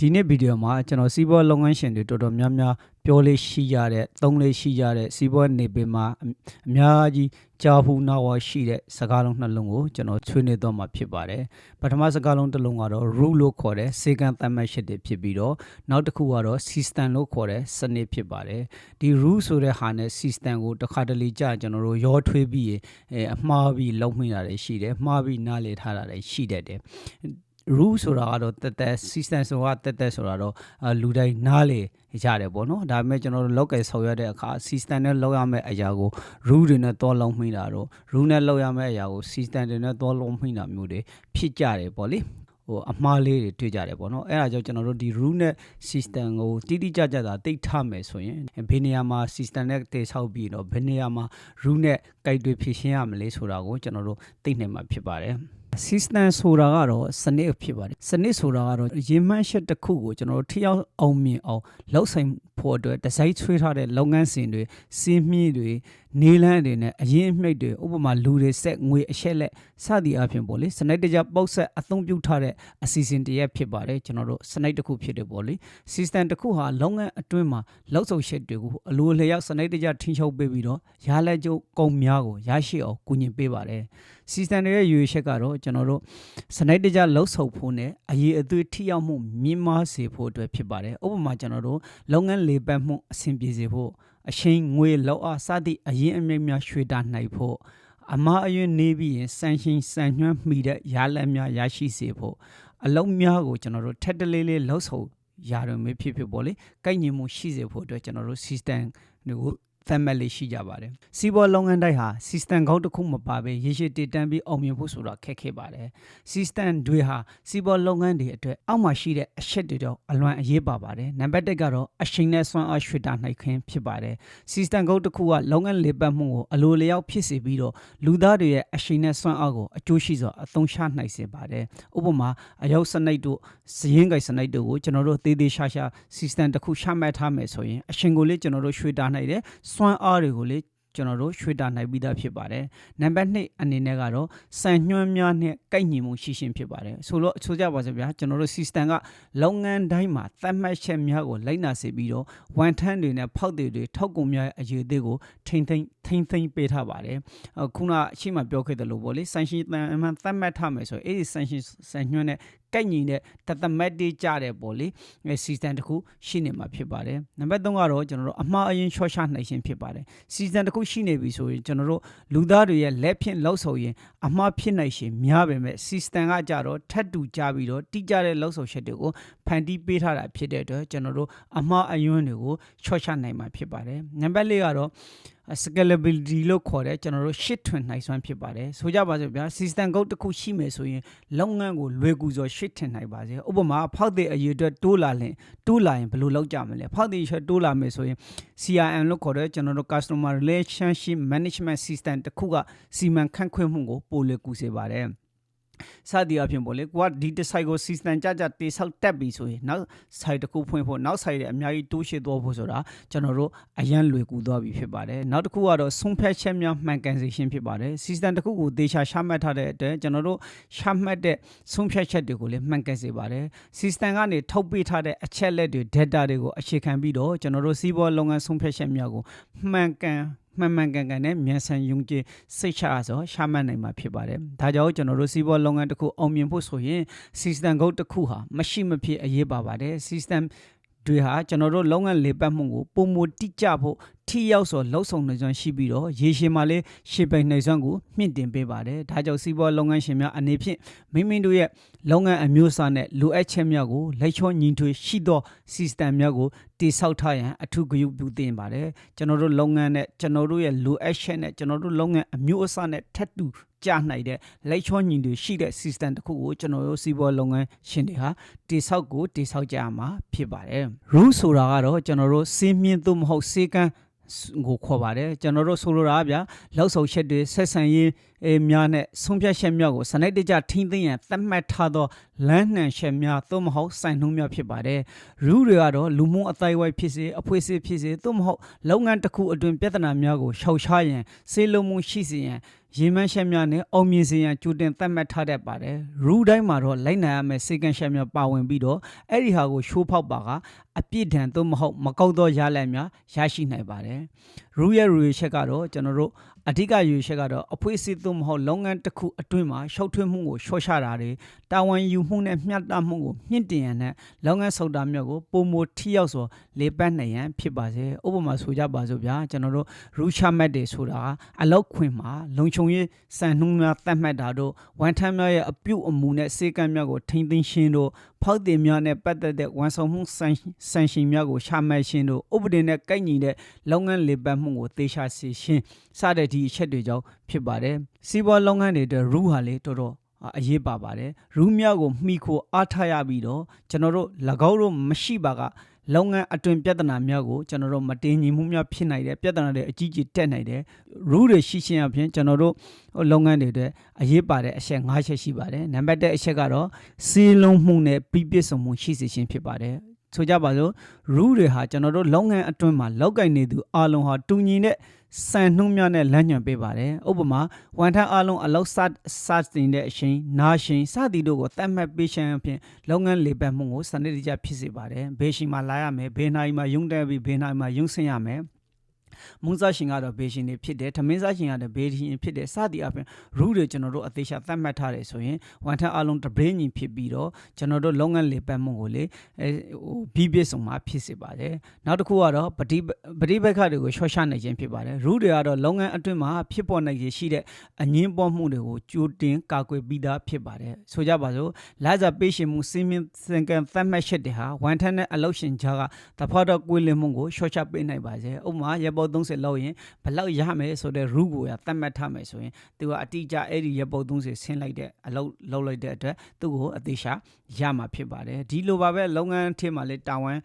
ဒီနေ့ဗီဒီယိုမှာကျွန်တော်စီးပွားလုပ်ငန်းရှင်တွေတော်တော်များများပြောလေးရှိကြတဲ့သုံးလေးရှိကြတဲ့စီးပွားနေပင်မှာအအများကြီးကြားဖူးနာဝရှိတဲ့စကားလုံးနှလုံးကိုကျွန်တော်ဆွေးနွေးတော့မှာဖြစ်ပါတယ်ပထမစကားလုံးတစ်လုံးကတော့ rule လို့ခေါ်တဲ့စေကံသတ်မှတ်ချက်တွေဖြစ်ပြီးတော့နောက်တစ်ခုကတော့ system လို့ခေါ်တဲ့စနစ်ဖြစ်ပါတယ်ဒီ rule ဆိုတဲ့ဟာနဲ့ system ကိုတစ်ခါတလေကြာကျွန်တော်တို့ရောထွေးပြီးရင်အဲအမှားပြီးလုံးမိတာတွေရှိတယ်မှားပြီးနားလေထားတာတွေရှိတတ်တယ် rule ဆိုတာကတော့တက်တက် system ဆိုတာတက်တက်ဆိုတာတော့အာလူတိုင်းနားလေရတယ်ပေါ့နော်ဒါပေမဲ့ကျွန်တော်တို့လောက်ကယ်ဆောင်ရတဲ့အခါ system နဲ့လောက်ရမယ့်အရာကို rule တွေနဲ့တောလုံးမိတာတော့ rule နဲ့လောက်ရမယ့်အရာကို system တွေနဲ့တောလုံးမိတာမျိုးတွေဖြစ်ကြတယ်ပေါ့လေဟိုအမှားလေးတွေတွေ့ကြတယ်ပေါ့နော်အဲ့ဒါကြောင့်ကျွန်တော်တို့ဒီ rule နဲ့ system ကိုတိတိကျကျသာတိတ်ထမယ်ဆိုရင်ဘယ်နေရာမှာ system နဲ့တည်ဆောက်ပြီးတော့ဘယ်နေရာမှာ rule နဲ့ကြိုက်တွေဖြည့်ရှင်းရမလဲဆိုတာကိုကျွန်တော်တို့သိနိုင်မှာဖြစ်ပါတယ် system ဆိုတာကတော့စနစ်ဖြစ်ပါတယ်စနစ်ဆိုတာကတော့ရေမှန်းချက်တစ်ခုကိုကျွန်တော်တို့ထိရောက်အောင်မြင်အောင်လောက်ဆိုင်ဖို့အတွက်ဒီဇိုင်းဆွဲထားတဲ့လုပ်ငန်းစဉ်တွေစီးမြင့်တွေနေလန်းတွေနဲ့အရင်အမြိတ်တွေဥပမာလူတွေဆက်ငွေအချက်လက်စသည်အပြင်ပေါ့လေစနစ်တကျပုတ်ဆက်အသုံးပြုထားတဲ့အစီအစဉ်တရက်ဖြစ်ပါတယ်ကျွန်တော်တို့စနစ်တစ်ခုဖြစ်တယ်ပေါ့လေ system တစ်ခုဟာလုပ်ငန်းအတွင်းမှာလောက်ဆုံချက်တွေကိုအလိုလျောက်စနစ်တကျထိန်းချုပ်ပေးပြီးတော့ရလက်ကျုပ်ကုန်များကိုရရှိအောင်ကူညီပေးပါတယ် system တွေရဲ့ရွေချက်ကတော့ကျွန်တော်တို့စနစ်တကျလှုပ်ဆောင်ဖို့နဲ့အရေးအသွေးထိရောက်မှုမြင့်မားစေဖို့အတွက်ဖြစ်ပါတယ်ဥပမာကျွန်တော်တို့လုပ်ငန်းလေပတ်မှုအဆင်ပြေစေဖို့ အချိန်ငွေလောက်အားစသည့်အရင်အမြင့်များရွှေတာနိုင်ဖို့အမအယွန်းနေပြီးရင်စံရှင်စံညွှန်းမိတဲ့ရလက်များရရှိစေဖို့အလုံးများကိုကျွန်တော်တို့ထက်တလေးလေးလှုပ်ဆောင်ရတော့မေဖြစ်ဖြစ်ပေါ့လေကိုက်ညီမှုရှိစေဖို့အတွက်ကျွန်တော်တို့ system တွေကို သတ်မှတ်လေးရှိကြပါတယ်စီးပွားလုပ်ငန်းတိုင်းဟာ system ကောင်းတစ်ခုမပါဘဲရေရှည်တည်တံ့ပြီးအောင်မြင်ဖို့ဆိုတာခက်ခဲပါတယ် system တွေဟာစီးပွားလုပ်ငန်းတွေအတွက်အောက်မှာရှိတဲ့အချက်တွေတော့အလွန်အရေးပါပါတယ်နံပါတ်1ကတော့အချိန်နဲ့စွမ်းအားရွှေ့တာနိုင်ခြင်းဖြစ်ပါတယ် system ကောင်းတစ်ခုကလုပ်ငန်းလေပတ်မှုကိုအလိုလျောက်ဖြစ်စေပြီးတော့လူသားတွေရဲ့အချိန်နဲ့စွမ်းအားကိုအကျိုးရှိစွာအသုံးချနိုင်စေပါတယ်ဥပမာအယုတ်စနိတ်တို့စည်ရင်ကိုင်စနိတ်တို့ကိုကျွန်တော်တို့သေးသေးရှားရှား system တစ်ခုချမှတ်ထားမယ်ဆိုရင်အချိန်ကိုလေကျွန်တော်တို့ရွှေ့တာနိုင်တယ်စွမ်းအားတွေကိုလေကျွန်တော်တို့ရွှေ့တာနိုင်ပြီးသားဖြစ်ပါတယ်နံပါတ်2အနေနဲ့ကတော့စံညွှန်းများနဲ့ကိုက်ညီမှုရှိရှင်ဖြစ်ပါတယ်ဆိုတော့ဆိုကြပါစို့ဗျာကျွန်တော်တို့ system ကလုပ်ငန်းတိုင်းမှာသတ်မှတ်ချက်များကိုလိုက်နာစေပြီးတော့ဝန်ထမ်းတွေနဲ့ဖောက်တွေတွေထောက်ကုန်များရဲ့အရေးအသေးကိုထိမ့်သိမ့်ထိမ့်သိမ့်ပေးထားပါတယ်အခုနအရှိမပြောခဲ့တယ်လို့ပေါ့လေစံရှင်တန်အမှန်သတ်မှတ်ထားမယ်ဆိုရင်အဲ့ဒီစံရှင်စံညွှန်းနဲ့ ကိုက်ညီတဲ့တသမတ်တေးကြတဲ့ပေါ့လေအဲ system တစ်ခုရှိနေမှာဖြစ်ပါတယ်နံပါတ်3ကတော့ကျွန်တော်တို့အမှားအယွင်းချော့ချနိုင်ခြင်းဖြစ်ပါတယ် system တစ်ခုရှိနေပြီဆိုရင်ကျွန်တော်တို့လူသားတွေရဲ့လက်ဖြင့်လောက်ဆိုရင်အမှားဖြစ်နိုင်ရှင်များပေမဲ့ system ကကြတော့ထပ်တူကြပြီးတော့တိကျတဲ့လောက်ဆိုချက်တွေကို ဖန်တီးပေးထားတာဖြစ်တဲ့အတွက်ကျွန်တော်တို့အမှားအယွင်းတွေကိုချော့ချနိုင်မှာဖြစ်ပါတယ်နံပါတ်4ကတော့ scalability လို့ခေါ်တဲ့ကျွန်တော်တို့ရှစ်ထွင်နိုင်စွမ်းဖြစ်ပါတယ်ဆိုကြပါစို့ဗျာ system code တစ်ခုရှိမယ်ဆိုရင်လုပ်ငန်းကိုလွယ်ကူစွာရှစ်ထွင်နိုင်ပါစေဥပမာဖောက်တဲ့အရေးအတွက်တိုးလာရင်တိုးလာရင်ဘယ်လိုလုပ်ကြမလဲဖောက်တဲ့အရေးတိုးလာမယ်ဆိုရင် CRM လို့ခေါ်တဲ့ကျွန်တော်တို့ customer relationship management system တစ်ခုကစီမံခန့်ခွဲမှုကိုပိုလွယ်ကူစေပါတယ် စသည်အဖြစ်ပေါ့လေကိုကဒီတစ် site ကို system ကြကြတေဆောက်တက်ပြီဆိုရင်နောက် site တစ်ခုဖွင့်ဖို့နောက် site တွေအများကြီးတိုးရှင်းသွားဖို့ဆိုတာကျွန်တော်တို့အရန်လွယ်ကူသွားပြီဖြစ်ပါတယ်နောက်တစ်ခုကတော့ဆုံးဖြတ်ချက်များမှန်ကန်စေခြင်းဖြစ်ပါတယ် system တစ်ခုကိုသေချာရှာမှတ်ထားတဲ့အတွက်ကျွန်တော်တို့ရှာမှတ်တဲ့ဆုံးဖြတ်ချက်တွေကိုလည်းမှန်ကန်စေပါတယ် system ကနေထုတ်ပေးထားတဲ့အချက်လက်တွေ data တွေကိုအခြေခံပြီးတော့ကျွန်တော်တို့စီးပွားလုပ်ငန်းဆုံးဖြတ်ချက်များကိုမှန်ကန် မှန်မှန်ကန်ကန်နဲ့မြန်ဆန်ယုံကြည်စိတ်ချဆိုရှာမှတ်နိုင်မှာဖြစ်ပါတယ်။ဒါကြောင့်ကျွန်တော်တို့စီးပွားလုပ်ငန်းတစ်ခုအောင်မြင်ဖို့ဆိုရင် system code တစ်ခုဟာမရှိမဖြစ်အရေးပါပါတယ်။ system တွေဟာကျွန်တော်တို့လုပ်ငန်းလေပတ်မှုကိုပုံမတိကျဖို့ ထိရောက်စွာလှုပ်ဆောင်နေစွမ်းရှိပြီးတော့ရေရှည်မှာလည်းရှေ့ပိန်နေစွမ်းကိုမြင့်တင်ပေးပါတယ်။ဒါကြောင့်စီးပွားလုပ်ငန်းရှင်များအနေဖြင့်မိမိတို့ရဲ့လုပ်ငန်းအမျိုးအစားနဲ့လိုအပ်ချက်များကိုလက်ချောညီထွေရှိသော system များကိုတည်ဆောက်ထားရန်အထူးဂရုပြုသင့်ပါတယ်။ကျွန်တော်တို့လုပ်ငန်းနဲ့ကျွန်တော်တို့ရဲ့လိုအပ်ချက်နဲ့ကျွန်တော်တို့လုပ်ငန်းအမျိုးအစားနဲ့ထပ်တူကြနိုင်တဲ့လက်ချောညီတွေရှိတဲ့ system တစ်ခုကိုကျွန်တော်တို့စီးပွားလုပ်ငန်းရှင်တွေဟာတိဆောက်ကိုတိဆောက်ကြရမှာဖြစ်ပါတယ်။ rule ဆိုတာကတော့ကျွန်တော်တို့စီးမြင့်သို့မဟုတ်စေကန်း ကိုခေါ်ပါတယ်ကျွန်တော်တို့ဆိုလိုတာကဗျာလောက်ဆောင်ချက်တွေဆက်ဆံရေးအဲများနဲ့ဆုံးဖြတ်ချက်များကိုစနစ်တကျထိမ့်သိမ်းရန်သတ်မှတ်ထားသောလမ်းနှံချက်များသို့မဟုတ်စိုင်နှုံးများဖြစ်ပါတယ်။ rule တွေကတော့လူမှုအသိုက်အဝိုက်ဖြစ်စေအဖွဲ့အစည်းဖြစ်စေသို့မဟုတ်လုပ်ငန်းတစ်ခုအတွင်းပြဿနာများကိုရှောက်ရှားရန်စေလုံမှုရှိစေရန်ရေမှန်းချက်များနဲ့အောင်မြင်စေရန်ကြိုတင်သတ်မှတ်ထားတတ်ပါတယ်။ rule တိုင်းမှာတော့လိုက်နိုင်ရမယ့်စေကန့်ချက်များပါဝင်ပြီးတော့အဲ့ဒီဟာကိုရှိုးဖောက်ပါကအပြစ်ဒဏ်သို့မဟုတ်မကောက်သောရလဒ်များရရှိနိုင်ပါတယ်။ rule ရဲ့ rule ချက်ကတော့ကျွန်တော်တို့အဓိကရွေချက်ကတော့အဖွဲ့အစည်းသို့မဟုတ်လုပ်ငန်းတစ်ခုအတွင်းမှာရှောက်ထွေးမှုကိုရှော့ချတာတွေတာဝန်ယူမှုနဲ့မျှတမှုကိုမြင့်တင်ရန်နဲ့လုပ်ငန်းဆောင်တာမျိုးကိုပုံမထိရောက်စွာလေပတ်နိုင်ရန်ဖြစ်ပါစေဥပမာဆိုကြပါစို့ဗျာကျွန်တော်တို့ရူချမတ်တွေဆိုတာအလောက်ခွင်မှာလုံခြုံရေးစံနှုန်းများသတ်မှတ်တာတို့ဝန်ထမ်းများရဲ့အပြုတ်အမူနဲ့စေကမ်းများကိုထိမ့်သိမ်းရှင်းတို့ဖောက်တင်များနဲ့ပတ်သက်တဲ့ဝန်ဆောင်မှုစံစံရှင်များကိုရှာမှတ်ရှင်းတို့ဥပဒေနဲ့ကိုက်ညီတဲ့လုပ်ငန်းလေပတ်မှုကိုသေချာစီရှင်းစတဲ့ဒီအချက်တွေကြောင့်ဖြစ်ပါတယ်စီးပွားလုပ်ငန်းတွေအတွက်ရူဟာလေတော်တော်အရေးပါပါတယ်ရူးမြောက်ကိုမှီခိုအားထားရပြီးတော့ကျွန်တော်တို့၎င်းတို့မရှိပါကလုပ်ငန်းအတွင်ပြဿနာများကိုကျွန်တော်တို့မတင်ညီမှုများဖြစ်နိုင်တယ်ပြဿနာတွေအကြီးကြီးတက်နိုင်တယ် rule တွေရှိရှင်းအပြင်ကျွန်တော်တို့လုပ်ငန်းတွေအတွက်အရေးပါတဲ့အချက်၅ချက်ရှိပါတယ်နံပါတ်1အချက်ကတော့စီးလုံးမှုနဲ့ပြီးပြည့်စုံမှုရှိစေခြင်းဖြစ်ပါတယ် ဆိုကြပါစို့ rule တွေဟာကျွန်တော်တို့လုပ်ငန်းအတွင်းမှာလောက်ကင်နေသူအလုံးဟာတူညီတဲ့စံနှုန်းများနဲ့လမ်းညွှန်ပေးပါတယ်ဥပမာဝန်ထမ်းအလုံးအလောက်စစတင်တဲ့အချိန်နာရှင်စသည်တို့ကိုသတ်မှတ်ပေးရှင်းအပြင်လုပ်ငန်းလေပတ်မှုကိုစနစ်တကျဖြစ်စေပါတယ်ဘေးရှိမှလာရမယ်ဘေးနိုင်မှရုံတက်ပြီးဘေးနိုင်မှရုံဆင်းရမယ် မုန်းစားရှင်ကတော့ဘေးရှင်တွေဖြစ်တယ်ထမင်းစားရှင်ကတော့ဘေးရှင်ဖြစ်တယ်စသည်အပြင် rule တွေကျွန်တော်တို့အသေးချာသတ်မှတ်ထားတယ်ဆိုရင်ဝန်ထမ်းအလုံးတပင်းညီဖြစ်ပြီးတော့ကျွန်တော်တို့လုပ်ငန်းလေပတ်မှုကိုလေအဲဟိုပြီးပြည့်စုံမှာဖြစ်စေပါတယ်နောက်တစ်ခုကတော့ပฏิပฏิဘက်ခတွေကိုရှော့ချနိုင်ခြင်းဖြစ်ပါတယ် rule တွေကတော့လုပ်ငန်းအတွင်းမှာဖြစ်ပေါ်နိုင်ရရှိတဲ့အငင်းပေါ်မှုတွေကိုကြိုတင်ကာကွယ်ပြီးသားဖြစ်ပါတယ်ဆိုကြပါစို့လာဇာပေးရှင်မှုစီမင်းစင်ကန်သတ်မှတ်ချက်တွေဟာဝန်ထမ်းနဲ့အလုပ်ရှင်ကြားကတဖတ်တော့ကွေးလင်းမှုကိုရှော့ချပေးနိုင်ပါစေဥပမာရပေါ်30လောက်ရင်ဘလောက်ရမယ်ဆိုတဲ့ rule ကိုရသတ်မှတ်ထားမယ်ဆိုရင်သူကအတိအကျအဲ့ဒီရပေါ်30ဆင်းလိုက်တဲ့အလုပ်လုပ်လိုက်တဲ့အတွက်သူ့ကိုအသေးချာရမှာဖြစ်ပါတယ်ဒီလိုပါပဲလုပ်ငန်းထင်းမှာလေတာဝန်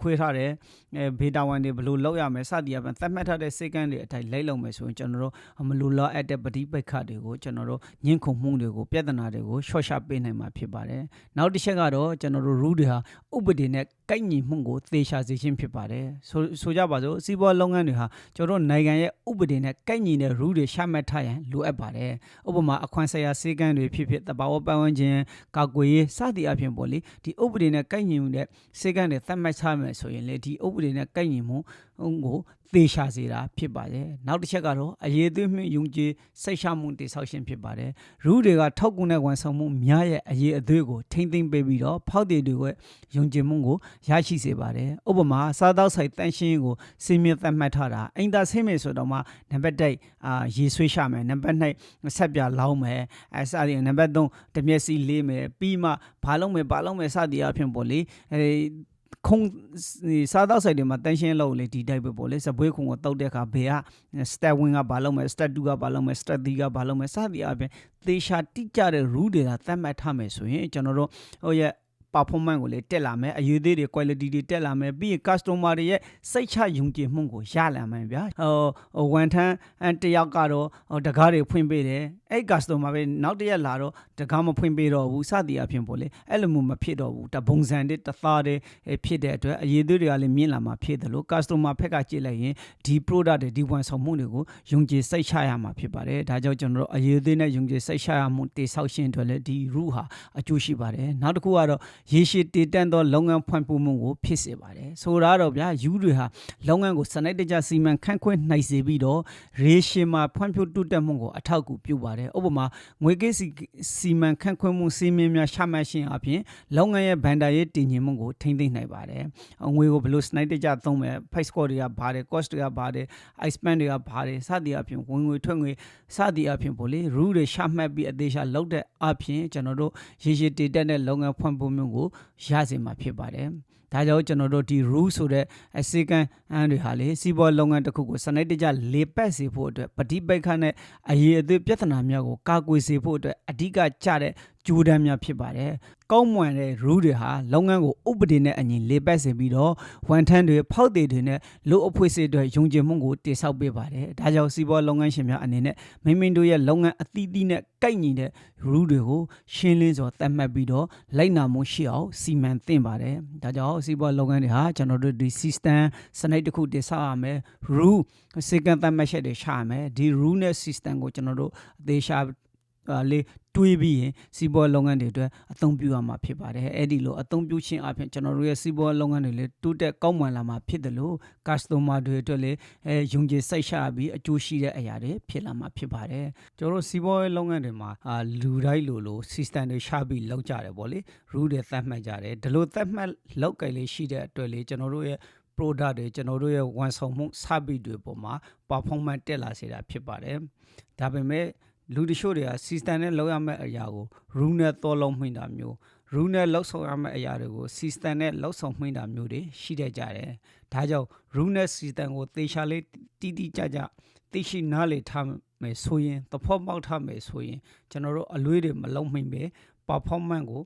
ခွေးထားတယ်အဲဘေးတာဝန်တွေဘယ်လိုလုပ်ရမယ်စသည်အပြင်သတ်မှတ်ထားတဲ့စိတ်ကန်းတွေအတိုင်းလိုက်လုပ်မယ်ဆိုရင်ကျွန်တော်တို့မလူလောအပ်တဲ့ပฏิပိတ်ခတွေကိုကျွန်တော်တို့ညှင့်ခုန်မှုတွေကိုပြဿနာတွေကိုရှော့ချပေးနိုင်မှာဖြစ်ပါတယ်နောက်တစ်ချက်ကတော့ကျွန်တော်တို့ rule တွေဟာဥပဒေနဲ့ကိုက်ညီမှုကိုသေချာစေခြင်းဖြစ်ပါတယ်ဆိုဆိုကြပါစို့စီးပွားလုပ်ငန်းတွေဟာကျွန်တော်တို့နိုင်ငံရဲ့ဥပဒေနဲ့ကိုက်ညီတဲ့ rule တွေချမှတ်ထားရန်လိုအပ်ပါတယ်ဥပမာအခွင့်ဆိုင်ရာစည်းကမ်းတွေဖြစ်ဖြစ်တဘာဝပတ်ဝန်းကျင်ကာကွယ်ရေးစသည်အပြင်ပေါ့လေဒီဥပဒေနဲ့ကိုက်ညီမှုတဲ့စည်းကမ်းတွေသတ်မှတ်ထားမယ်ဆိုရင်လေဒီဥပဒေနဲ့ကိုက်ညီမှု ကိုသေချာစေတာဖြစ်ပါတယ်နောက်တစ်ချက်ကတော့အရေးသွေးမှုယုံကြည်စိတ်ရှမှုတိဆောက်ခြင်းဖြစ်ပါတယ်ရူးတွေကထောက်ကူနဲ့ဝန်ဆောင်မှုများရဲ့အရေးအသွေးကိုထိမ့်သိမ့်ပေးပြီးတော့ဖောက်တည်တွေရဲ့ယုံကြည်မှုကိုရရှိစေပါတယ်ဥပမာစားသောက်ဆိုင်တန်ရှင်းကိုစင်မြင့်သတ်မှတ်ထားတာအင်တာဆင်းမယ်ဆိုတော့မှနံပါတ်1အာရေဆွေးရှာမယ်နံပါတ်2ဆက်ပြလောင်းမယ်အဲစသည်နံပါတ်3တမျက်စီလေးမယ်ပြီးမှဘာလုံးမယ်ဘာလုံးမယ်စသည်အဖြစ်ပေါ့လေအဲ ခုံစားတော့ဆိုင်တွေမှာတန်းရှင်းလို့လေဒီတိုက်ပဲပေါ့လေစပွဲခုံကိုတောက်တဲ့အခါဘေက step 1ကဘာလုပ်မယ် step 2ကဘာလုပ်မယ် step 3ကဘာလုပ်မယ်စသည်အပြင်သေချာတိကျတဲ့ rule တွေကသတ်မှတ်ထားမယ်ဆိုရင်ကျွန်တော်တို့ဟိုရဲ့ performance ကိုလေတက်လာမယ်အရေးသေးတွေ quality တွေတက်လာမယ်ပြီးရင် customer တွေရဲ့စိတ်ချယုံကြည်မှုကိုရလာမယ်ဗျာဟိုဝန်ထမ်းတယောက်ကတော့တကားတွေဖွင့်ပေးတယ်အဲ့ customer ပဲနောက်တစ်ရက်လာတော့တကားမဖွင့်ပေးတော့ဘူးစသည်အဖြစ်ပေါ့လေအဲ့လိုမျိုးမဖြစ်တော့ဘူးတပုံစံတွေတသားတွေဖြစ်တဲ့အတွက်အရေးသေးတွေကလည်းမြင်လာမှာဖြစ်တယ်လို့ customer ဖက်ကကြည့်လိုက်ရင်ဒီ product တွေဒီဝန်ဆောင်မှုတွေကိုယုံကြည်စိတ်ချရမှာဖြစ်ပါတယ်ဒါကြောင့်ကျွန်တော်တို့အရေးသေးနဲ့ယုံကြည်စိတ်ချရမှုတိဆောက်ရှင်အတွက်လည်းဒီ rule ဟာအကျိုးရှိပါတယ်နောက်တစ်ခုကတော့ရေရှည်တည်တံ့သောလုပ်ငန်းဖွံ့ဖြိုးမှုကိုဖြစ်စေပါတယ်ဆိုတော့ဗျာယူတွေဟာလုပ်ငန်းကိုစနစ်တကျစီမံခန့်ခွဲနိုင်စေပြီးတော့ရေရှည်မှာဖွံ့ဖြိုးတိုးတက်မှုကိုအထောက်အကူပြုပါတယ်ဥပမာငွေကိစ္စစီမံခန့်ခွဲမှုစီမင်းများရှာမှတ်ခြင်းအပြင်လုပ်ငန်းရဲ့ဗန်ဒါရေးတည်ငြိမ်မှုကိုထိန်းသိမ်းနိုင်ပါတယ်ငွေကိုဘယ်လိုစနစ်တကျသုံးမယ် price score တွေကဘာတွေ cost တွေကဘာတွေ expense တွေကဘာတွေစသည်အပြင်ဝင်ငွေထွက်ငွေစသည်အပြင်ပေါ့လေ rule တွေရှာမှတ်ပြီးအသေးချာလုပ်တဲ့အပြင်ကျွန်တော်တို့ရေရှည်တည်တတ်တဲ့လုပ်ငန်းဖွံ့ဖြိုးမှုကိုရစေမှာဖြစ်ပါတယ်။ဒါကြောင့်ကျွန်တော်တို့ဒီ rule ဆိုတဲ့အစည်းကမ်းအန်းတွေဟာလေစီးပွားလုပ်ငန်းတစ်ခုကိုစနစ်တကျလေပတ်စေဖို့အတွက်ပฏิပိတ်ခနဲ့အရေးအသွေးပြဿနာများကိုကာကွယ်စေဖို့အတွက်အဓိကကျတဲ့ ကြိုးတမ်းများဖြစ်ပါတယ်ကောင်းမွန်တဲ့ rule တွေဟာလုပ်ငန်းကိုဥပဒေနဲ့အညီလေပတ်စေပြီးတော့ဝန်ထမ်းတွေဖောက်သည်တွေနဲ့လူအဖွဲစေအတွက်ယုံကြည်မှုကိုတည်ဆောက်ပေးပါတယ်ဒါကြောင့်စီးပွားလုပ်ငန်းရှင်များအနေနဲ့မိမိတို့ရဲ့လုပ်ငန်းအသီးသီးနဲ့ကိုက်ညီတဲ့ rule တွေကိုရှင်းလင်းစွာသတ်မှတ်ပြီးတော့လိုက်နာမှုရှိအောင်စီမံသင့်ပါတယ်ဒါကြောင့်စီးပွားလုပ်ငန်းတွေဟာကျွန်တော်တို့ဒီ system စနစ်တစ်ခုတည်ဆောက်ရမယ် rule စေကံသတ်မှတ်ချက်တွေရှာရမယ်ဒီ rule နဲ့ system ကိုကျွန်တော်တို့အသေးရှာအာ လေးတွေးပြီးရင်စီးပွားလုပ်ငန်းတွေအတွက်အသုံးပြုရမှာဖြစ်ပါတယ်အဲ့ဒီလိုအသုံးပြုခြင်းအပြင်ကျွန်တော်တို့ရဲ့စီးပွားလုပ်ငန်းတွေလည်းတိုးတက်ကောင်းမွန်လာမှာဖြစ်တယ်လို့ customer တွေအတွက်လည်းအဲယုံကြည်စိတ်ချပြီးအကျိုးရှိတဲ့အရာတွေဖြစ်လာမှာဖြစ်ပါတယ်ကျွန်တော်တို့စီးပွားရေးလုပ်ငန်းတွေမှာအာလူတိုင်းလိုလို system တွေရှာပြီးလောက်ကြတယ်ပေါ့လေ rule တွေသတ်မှတ်ကြတယ်ဒီလိုသတ်မှတ်လောက်ကြလေးရှိတဲ့အတွက်လေကျွန်တော်တို့ရဲ့ product တွေကျွန်တော်တို့ရဲ့ဝန်ဆောင်မှု service တွေပေါ်မှာ performance တက်လာစေတာဖြစ်ပါတယ်ဒါပေမဲ့ လူတချို့တွေက system နဲ့လောက်ရမယ့်အရာကို rule နဲ့တော်လုံးမှင်တာမျိုး rule နဲ့လောက်ဆောင်ရမယ့်အရာတွေကို system နဲ့လောက်ဆောင်မှင်တာမျိုးတွေရှိတတ်ကြတယ်ဒါကြောင့် rule နဲ့ system ကိုသေချာလေးတိတိကျကျသိရှိနားလေထားမယ်ဆိုရင်သဘောပေါက်ထားမယ်ဆိုရင်ကျွန်တော်တို့အလွေးတွေမလုံးမှင်ပဲ performance ကို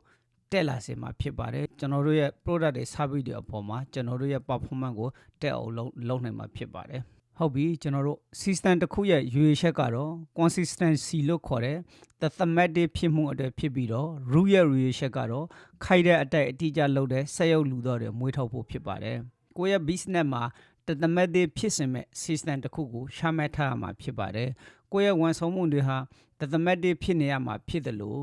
တက်လာစေမှာဖြစ်ပါတယ်ကျွန်တော်တို့ရဲ့ product တွေ service တွေအပေါ်မှာကျွန်တော်တို့ရဲ့ performance ကိုတက်အောင်လုပ်လုပ်နိုင်မှာဖြစ်ပါတယ် ဟုတ်ပြီကျွန်တော်တို့ system တစ်ခုရဲ့ရွေချက်ကတော့ consistency လို့ခေါ်တဲ့ the thematic ဖြစ်မှုအတွက်ဖြစ်ပြီးတော့ root ရဲ့ရွေချက်ကတော့ခိုက်တဲ့အတိုက်အတိအကျလုပ်တဲ့ဆက်ရုပ်လူတော့တွေမွေးထုတ်ဖို့ဖြစ်ပါတယ်ကိုယ့်ရဲ့ business မှာ the thematic ဖြစ်စင်မဲ့ system တစ်ခုကိုရှာမှတ်ထားရမှာဖြစ်ပါတယ်ကိုယ့်ရဲ့ဝန်ဆောင်မှုတွေဟာ the thematic ဖြစ်နေရမှာဖြစ်တယ်လို့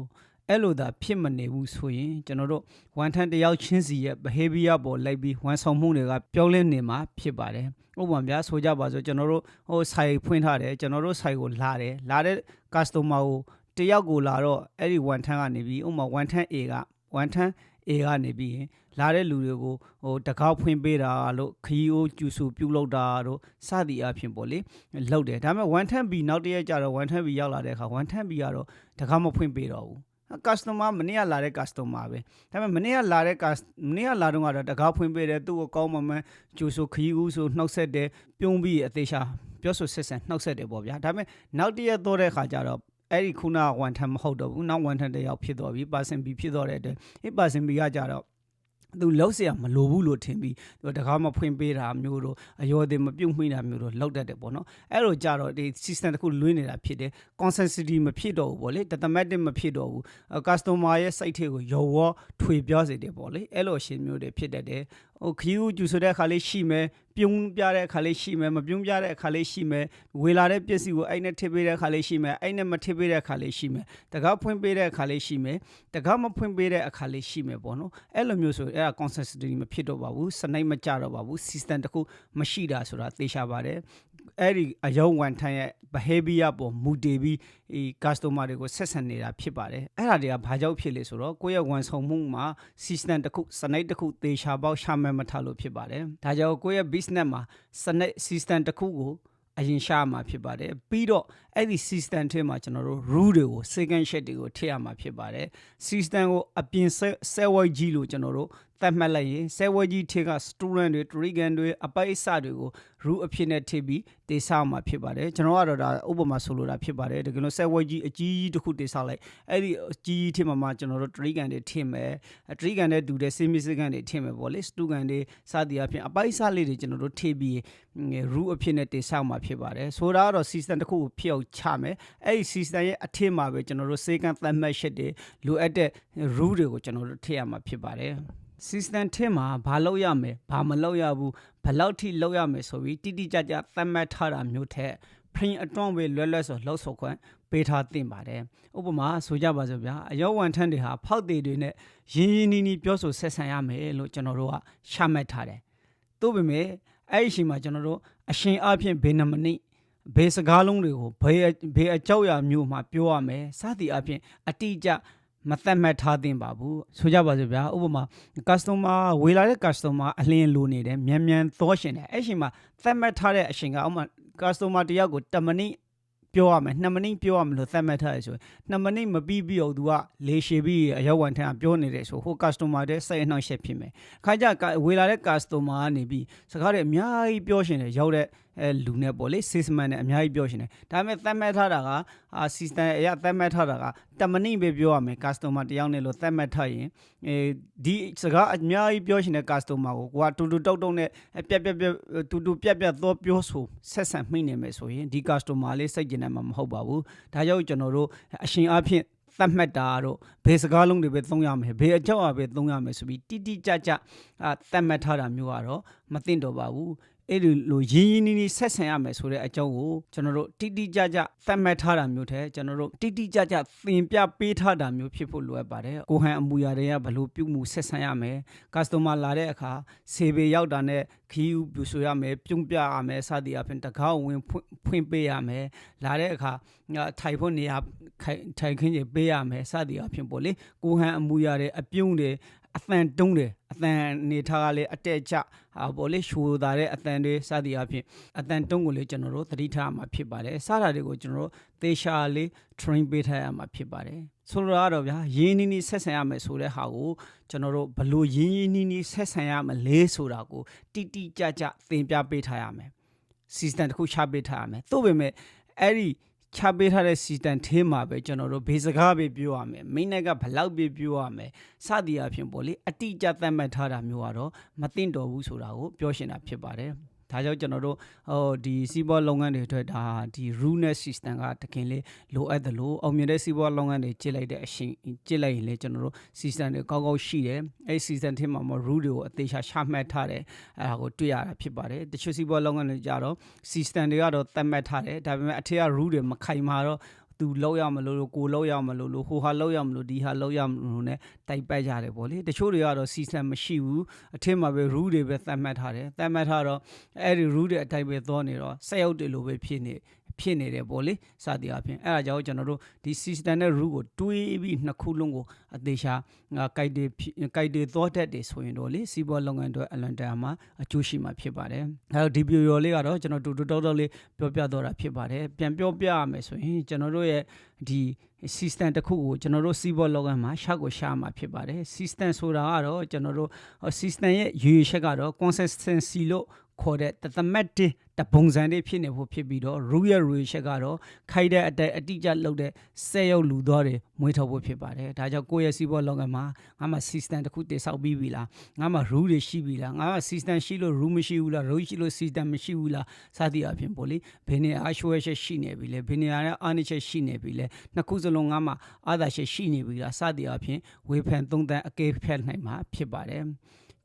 အဲ့လိုသာဖြစ်မနေဘူးဆိုရင်ကျွန်တော်တို့ဝန်ထမ်းတယောက်ချင်းစီရဲ့ behavior ပေါ်လိုက်ပြီးဝန်ဆောင်မှုတွေကပြောင်းလဲနေမှာဖြစ်ပါတယ်ဥပမာဗျာဆိုကြပါစို့ကျွန်တော်တို့ဟိုဆိုင်ဖွင့်ထားတယ်ကျွန်တော်တို့ဆိုင်ကိုလာတယ်လာတဲ့ customer ကိုတယောက်ကိုလာတော့အဲ့ဒီဝန်ထမ်းကနေပြီးဥပမာဝန်ထမ်း A ကဝန်ထမ်း A ကနေပြီးရင်လာတဲ့လူတွေကိုဟိုတကောက်ဖွင့်ပေးတာလို့ခရီးအိုးကျူဆူပြုတ်လောက်တာတို့စသည်အဖြစ်ပေါ့လေလောက်တယ်ဒါပေမဲ့ဝန်ထမ်း B နောက်တစ်ရက်ကျတော့ဝန်ထမ်း B ရောက်လာတဲ့အခါဝန်ထမ်း B ကတော့တကောက်မဖွင့်ပေးတော့ဘူး customer မနေ့ကလာတဲ့ customer ပဲဒါပေမဲ့မနေ့ကလာတဲ့ m နေ့ကလာတော့ကတော့တကားဖွင့်ပေးတယ်သူ့ကိုကောင်းမှမှန်ကြိုဆိုခရီးဦးဆိုနှုတ်ဆက်တယ်ပြုံးပြီးအသေးချာပြောဆိုဆက်ဆံနှုတ်ဆက်တယ်ပေါ့ဗျာဒါပေမဲ့နောက်တရက်တော့တဲ့ခါကျတော့အဲ့ဒီခုနကဝန်ထမ်းမဟုတ်တော့ဘူးနောက်ဝန်ထမ်းတယောက်ဖြစ်တော့ပြီ person B ဖြစ်တော့တဲ့အတွက်အဲ့ person B ကကြတော့ သူလောက်เสียမလိုဘူးလို့ထင်ပြီးသူတကားမဖွင့်ပေးတာမျိုးတို့အယောတင်မပြုတ်မှိတာမျိုးတို့လောက်တတ်တယ်ပေါ့နော်အဲ့လိုကြတော့ဒီ system တစ်ခုလွှင်းနေတာဖြစ်တယ် consistency မဖြစ်တော့ဘူးပေါ့လေ systematic မဖြစ်တော့ဘူး customer ရဲ့ site ထဲကိုရောဝထွေပြောစေတယ်ပေါ့လေအဲ့လိုရှင်မျိုးတွေဖြစ်တတ်တယ် ဟိုခီးဦးကျူဆိုတဲ့အခါလေးရှိမယ်ပြုံးပြတဲ့အခါလေးရှိမယ်မပြုံးပြတဲ့အခါလေးရှိမယ်ဝေလာတဲ့ပစ္စည်းကိုအဲ့နဲ့ထည့်ပေးတဲ့အခါလေးရှိမယ်အဲ့နဲ့မထည့်ပေးတဲ့အခါလေးရှိမယ်တကားဖွင့်ပေးတဲ့အခါလေးရှိမယ်တကားမဖွင့်ပေးတဲ့အခါလေးရှိမယ်ပေါ့နော်အဲ့လိုမျိုးဆိုအဲ့ဒါ consistency မဖြစ်တော့ပါဘူးစနိုက်မကြတော့ပါဘူး system တခုမရှိတာဆိုတာသိချပါတယ် အဲ့ဒီအယုံဝန်ထမ်းရဲ့ behavior ပေါ်မူတည်ပြီးဒီ customer တွေကိုဆက်ဆံနေတာဖြစ်ပါတယ်အဲ့ဒါတွေကဘာကြောင့်ဖြစ်လဲဆိုတော့ကိုယ့်ရဲ့ဝန်ဆောင်မှုမှာ system တစ်ခုစနစ်တစ်ခုသေချာပေါက်ရှာမှတ်မထားလို့ဖြစ်ပါတယ်ဒါကြောင့်ကိုယ့်ရဲ့ business မှာစနစ် system တစ်ခုကိုအရင်ရှာမှာဖြစ်ပါတယ်ပြီးတော့ အဲ့ဒီ system ထဲမှာကျွန်တော်တို့ rule တွေကို second sheet တွေကိုထည့်ရမှာဖြစ်ပါတယ် system ကိုအပြင် set word ကြီးလို့ကျွန်တော်တို့သတ်မှတ်လိုက်ရင် set word ကြီးထဲက student တွေ trigger တွေအပိုက်အစတွေကို rule အဖြစ်နဲ့ထည့်ပြီးတေဆောက်မှာဖြစ်ပါတယ်ကျွန်တော်ကတော့ဒါဥပမာဆိုလိုတာဖြစ်ပါတယ်တကယ်လို့ set word ကြီးအကြီးကြီးတစ်ခုတေဆောက်လိုက်အဲ့ဒီအကြီးကြီးထဲမှာမှကျွန်တော်တို့ trigger တွေထည့်မယ် trigger နဲ့တူတဲ့ significant တွေထည့်မယ်ပေါ့လေ student တွေစသည်အဖြစ်အပိုက်အစလေးတွေကျွန်တော်တို့ထည့်ပြီး rule အဖြစ်နဲ့တေဆောက်မှာဖြစ်ပါတယ်ဆိုတာကတော့ system တစ်ခုကိုဖြစ်အောင်ချမယ်အဲ့ဒီ system ရဲ့အထက်မှာပဲကျွန်တော်တို့စေကံသတ်မှတ်ချက်တွေလိုအပ်တဲ့ rule တွေကိုကျွန်တော်တို့ထည့်ရမှာဖြစ်ပါတယ် system ထက်မှာဘာလုပ်ရမယ်ဘာမလုပ်ရဘူးဘယ်လောက်ထိလုပ်ရမယ်ဆိုပြီးတိတိကျကျသတ်မှတ်ထားတာမျိုးထက် print အတွန်းပဲလွယ်လွယ်ဆိုလှုပ်ဆော်ခွင့်ပေးထားသင့်ပါတယ်ဥပမာဆိုကြပါစို့ဗျာအယောဝန်ထမ်းတွေဟာဖောက်သေးတွေနဲ့ရင်းရင်းနှီးနှီးပြောဆိုဆက်ဆံရမယ်လို့ကျွန်တော်တို့ကရှာမှတ်ထားတယ်သို့ပေမဲ့အဲ့ဒီအချိန်မှာကျွန်တော်တို့အရှင်အဖြစ်ဘေးနမနိ ဘေးစကားလုံးတွေကိုဘေးဘေးအကြောက်အရာမျိုးမှာပြောရမယ်စသည်အဖြစ်အတိအကျမသက်မှတ်ထားသင့်ပါဘူးဆိုကြပါစို့ဗျာဥပမာ customer ဝေလာတဲ့ customer အလင်းလိုနေတယ်မြန်မြန်သောရှင်တယ်အဲ့ချိန်မှာသက်မှတ်ထားတဲ့အချိန်ကဥပမာ customer တယောက်ကို10မိနစ်ပြောရမယ်2မိနစ်ပြောရမယ်လို့သတ်မှတ်ထားရဆိုရင်2မိနစ်မပြီးပြီးတော့ तू ကလေရှည်ပြီးအရောက်ဝန်ထမ်းကပြောနေတယ်ဆိုဟို customer တဲ့စိတ်အနှောက်အယှက်ဖြစ်မယ်ခါကြဝေလာတဲ့ customer ကနေပြီးစကားတွေအများကြီးပြောရှင်တယ်ရောက်တဲ့ အဲလူနဲ့ပေါ့လေ salesman နဲ့အများကြီးပြောရှင်တယ်ဒါပေမဲ့သတ်မှတ်ထားတာကအာ system အရာသတ်မှတ်ထားတာကတမနိပဲပြောရမယ် customer တယောက်နဲ့လို့သတ်မှတ်ထားရင်အဲဒီစကားအများကြီးပြောရှင်တဲ့ customer ကိုကိုကတူတူတုတ်တုတ်နဲ့ပြက်ပြက်ပြက်တူတူပြက်ပြက်သောပြောဆိုဆက်ဆံမိနေမယ်ဆိုရင်ဒီ customer လေးစိတ်ကျင်တယ်မှာမဟုတ်ပါဘူးဒါကြောင့်ကျွန်တော်တို့အရှင်အဖြစ်သတ်မှတ်တာတို့ဘယ်စကားလုံးတွေပဲသုံးရမယ်ဘယ်အကြောက်အပဲသုံးရမယ်ဆိုပြီးတိတိကျကျအာသတ်မှတ်ထားတာမျိုးကတော့မသင့်တော်ပါဘူး အဲ့ဒီလိုရင်းရင်းနှီးနှီးဆက်ဆံရမယ်ဆိုတဲ့အကြောင်းကိုကျွန်တော်တို့တိတိကျကျသတ်မှတ်ထားတာမျိုးတဲ့ကျွန်တော်တို့တိတိကျကျသင်ပြပေးထားတာမျိုးဖြစ်ဖို့လိုအပ်ပါတယ်ကိုဟန်အမူအရာတွေကဘယ်လိုပြုမှုဆက်ဆံရမယ် customer လာတဲ့အခါဆေဘေရောက်တာနဲ့ခီးယူပြဆိုရမယ်ပြုံးပြရမယ်စသည်အပြင်တကားဝင်ဖွင့်ပေးရမယ်လာတဲ့အခါထိုင်ဖို့နေရာထိုင်ခင်းကြီးပေးရမယ်စသည်အပြင်ပေါ့လေကိုဟန်အမူအရာတွေအပြုံးတွေ အသံတုံးတယ်အသံနေထားကလည်းအတက်ကျဟာပေါ့လေရှိုးတာတဲ့အသံတွေစသည်အဖြစ်အသံတုံးကိုလည်းကျွန်တော်တို့သတိထားမှာဖြစ်ပါတယ်စတာတွေကိုကျွန်တော်တို့သေချာလေး train ပေးထားရမှာဖြစ်ပါတယ်ဆိုလိုတာကတော့ဗျာရင်းနှီးနှီးဆက်ဆံရမယ်ဆိုတဲ့ဟာကိုကျွန်တော်တို့ဘလို့ရင်းရင်းနှီးနှီးဆက်ဆံရမလဲဆိုတာကိုတိတိကျကျသင်ပြပေးထားရမယ် system တစ်ခုချပေးထားရမယ်သို့ပေမဲ့အဲ့ဒီ ချပေးထားတဲ့ system ထဲမှာပဲကျွန်တော်တို့ဘေးစကားပဲပြောရမယ်မိနက်ကဘလောက်ပဲပြောရမယ်စသည်အဖြစ်ပေါ့လေအတိအကျသတ်မှတ်ထားတာမျိုးကတော့မသိတော့ဘူးဆိုတာကိုပြောရှင်းတာဖြစ်ပါတယ် ဒါကြောင့်ကျွန်တော်တို့ဟိုဒီစီးပွားလုပ်ငန်းတွေအတွက်ဒါဒီ rule net system ကတခင်လေးလိုအပ်တယ်လို့အောင်မြင်တဲ့စီးပွားလုပ်ငန်းတွေကြည့်လိုက်တဲ့အရှင်ကြည့်လိုက်ရင်လေကျွန်တော်တို့ system တွေကောက်ကောက်ရှိတယ်အဲ့ system ထဲမှာမ rule တွေကိုအသေးချာချမှတ်ထားတယ်အဲ့ဒါကိုတွေ့ရတာဖြစ်ပါတယ်တချို့စီးပွားလုပ်ငန်းတွေကြတော့ system တွေကတော့သတ်မှတ်ထားတယ်ဒါပေမဲ့အထက်က rule တွေမခိုင်မာတော့ သူလောက်ရမလို့လို့ကိုလောက်ရမလို့လို့ဟိုဟာလောက်ရမလို့ဒီဟာလောက်ရမလို့ ਨੇ တိုက်ပတ်ကြတယ်ပေါ့လေတချို့တွေကတော့ system မရှိဘူးအထက်မှာပဲ rule တွေပဲသတ်မှတ်ထားတယ်သတ်မှတ်ထားတော့အဲ့ဒီ rule တွေအတိုင်းပဲသွားနေတော့ဆက်ရောက်တယ်လို့ပဲဖြစ်နေ ဖြစ်နေတယ်ပေါ့လေစသည်အဖြစ်အဲ့ဒါကြောင့်ကျွန်တော်တို့ဒီ system နဲ့ rule ကိုတွေးပြီးနှစ်ခုလုံးကိုအသေးချာဂိုက်တွေဂိုက်တွေသောတတ်တယ်ဆိုရင်တော့လေစီးပွားလုပ်ငန်းတွေအလွန်တရာမှာအကျိုးရှိမှာဖြစ်ပါတယ်အဲ့တော့ဒီ video လေးကတော့ကျွန်တော်တူတူတောက်တောက်လေးပြောပြတော့တာဖြစ်ပါတယ်ပြန်ပြောပြရမယ်ဆိုရင်ကျွန်တော်တို့ရဲ့ဒီ system တစ်ခုကိုကျွန်တော်တို့စီးပွားလောကမှာရှာကိုရှာမှာဖြစ်ပါတယ် system ဆိုတာကတော့ကျွန်တော်တို့ system ရဲ့ရွေချက်ကတော့ consistency လို့ ခေါ်တဲ့တသမတ်တင်တပုံစံလေးဖြစ်နေဖို့ဖြစ်ပြီးတော့ rule ရဲ့ rule ချက်ကတော့ခိုက်တဲ့အတိုက်အတိအကျလုပ်တဲ့စက်ရုပ်လူသားတွေမွေးထုတ်ဖို့ဖြစ်ပါတယ်ဒါကြောင့်ကိုယ့်ရဲ့စီးပွားလောကမှာငါမှ system တစ်ခုတည်ဆောက်ပြီးပြီလားငါမှ rule တွေရှိပြီလားငါမှ system ရှိလို့ rule မရှိဘူးလား rule ရှိလို့ system မရှိဘူးလားစသည်အဖြစ်ပေါ့လေဘယ်နေရာအရှိုးရချက်ရှိနေပြီလဲဘယ်နေရာနဲ့အားနည်းချက်ရှိနေပြီလဲနှစ်ခုစလုံးငါမှအားသာချက်ရှိနေပြီလားစသည်အဖြစ်ဝေဖန်သုံးသပ်အကဲဖြတ်နိုင်မှာဖြစ်ပါတယ်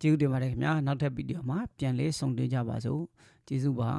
ကျေးဇူးတင်ပါတယ်ခင်ဗျာနောက်ထပ်ဗီဒီယိုမှာပြန်လေးဆုံတွေ့ကြပါစို့ကျေးဇူးပါ